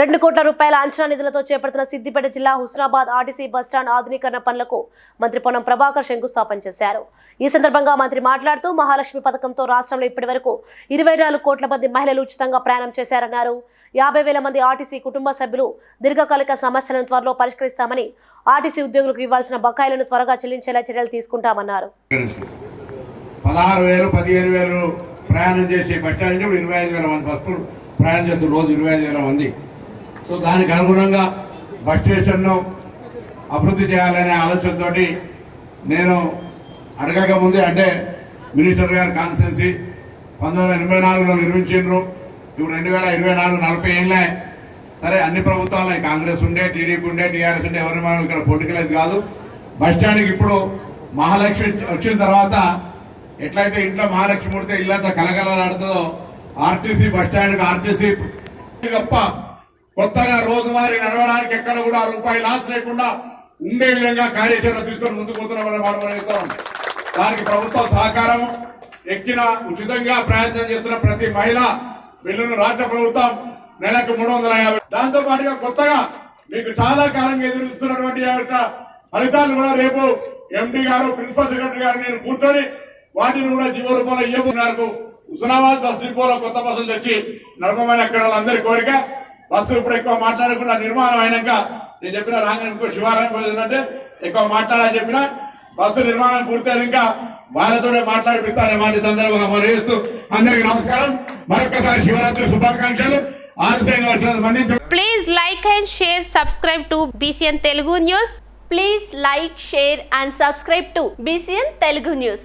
రెండు కోట్ల రూపాయల అంచనా నిధులతో చేపడుతున్న సిద్దిపేట జిల్లా హుస్నాబాద్ ఆర్టీసీ బస్టాండ్ ఆధునీకరణ పనులకు మంత్రి పొన్నం ప్రభాకర్ శంకుస్థాపన చేశారు. ఈ సందర్భంగా మంత్రి మాట్లాడుతూ మహాలక్ష్మి పథకంతో రాష్ట్రంలో ఇప్పటి వరకు ఇరవై నాలుగు కోట్ల మంది మహిళలు ఉచితంగా ప్రయాణం చేశారన్నారు. యాభై వేల మంది ఆర్టీసీ కుటుంబ సభ్యులు దీర్ఘకాలిక సమస్యలను త్వరలో పరిష్కరిస్తామని ఆర్టీసీ ఉద్యోగులకు ఇవ్వాల్సిన బకాయిలను త్వరగా చెల్లించేలా చర్యలు తీసుకుంటామన్నారు. పదహారు వేలు పదిహేను వేలు ప్రయాణం చేసే బస్టాండ్ ఇరవై ఐదు వేల మంది బస్సులు ప్రయాణం చేస్తున్న రోజు ఇరవై ఐదు వేల మంది. సో దానికి అనుగుణంగా బస్ స్టేషన్ను అభివృద్ధి చేయాలనే ఆలోచనతో నేను అడగక ముందే అంటే మినిస్టర్ గారి కాన్స్టెన్సీ పంతొమ్మిది వందల ఎనభై నాలుగులో నిర్మించిండ్రు. ఇప్పుడు రెండు వేల ఇరవై నాలుగు నలభై ఏళ్ళే. సరే అన్ని ప్రభుత్వాలు. కాంగ్రెస్ ఉండే టీడీపీ ఉండే టీఆర్ఎస్ ఉండే ఎవరి మనం ఇక్కడ పొలిటికల్ కాదు. బస్ స్టాండ్కి ఇప్పుడు మహాలక్ష్మి వచ్చిన తర్వాత ఎట్లయితే ఇంట్లో మహాలక్ష్మి ముడితే ఇల్లంతా కలకలలాడుతుందో ఆర్టీసీ బస్ స్టాండ్కి ఆర్టీసీ తప్ప కొత్తగా రోజువారీ నడవడానికి ఎక్కడ కూడా రూపాయి లాస్ లేకుండా ఉండే విధంగా కార్యాచరణ తీసుకొని ముందుకు పోతున్నామని మాట మనం దానికి ప్రభుత్వం సహకారం ఎక్కిన ఉచితంగా ప్రయత్నం చేస్తున్న ప్రతి మహిళ బిల్లును రాష్ట్ర ప్రభుత్వం నెలకు మూడు వందల యాభై దాంతో పాటుగా కొత్తగా మీకు చాలా కాలంగా ఎదురుస్తున్నటువంటి ఫలితాలు కూడా రేపు ఎండి గారు ప్రిన్సిపల్ సెక్రటరీ గారు నేను కూర్చొని వాటిని కూడా జీవో రూపంలో ఇవ్వకున్నారు హుస్నాబాద్ బస్ డిపోలో కొత్త బస్సులు తెచ్చి నడపమని అక్కడ వాళ్ళందరి కోరిక. బస్సులు ఇప్పుడు ఎక్కువ మాట్లాడకుండా నిర్మాణం అయినాక నేను చెప్పిన రాగానే ఇంకో శివాలయం పోయిందంటే ఎక్కువ మాట్లాడని చెప్పిన బస్సు నిర్మాణం పూర్తయినాక వాళ్ళతోనే మాట్లాడిపిస్తానే మాట సందర్భంగా మరి చేస్తూ అందరికీ నమస్కారం మరొకసారి శివరాత్రి శుభాకాంక్షలు ఆలస్యంగా వచ్చిన మన్నించ Please like and share, subscribe to BCN Telugu News. Please like, share and subscribe to BCN Telugu News.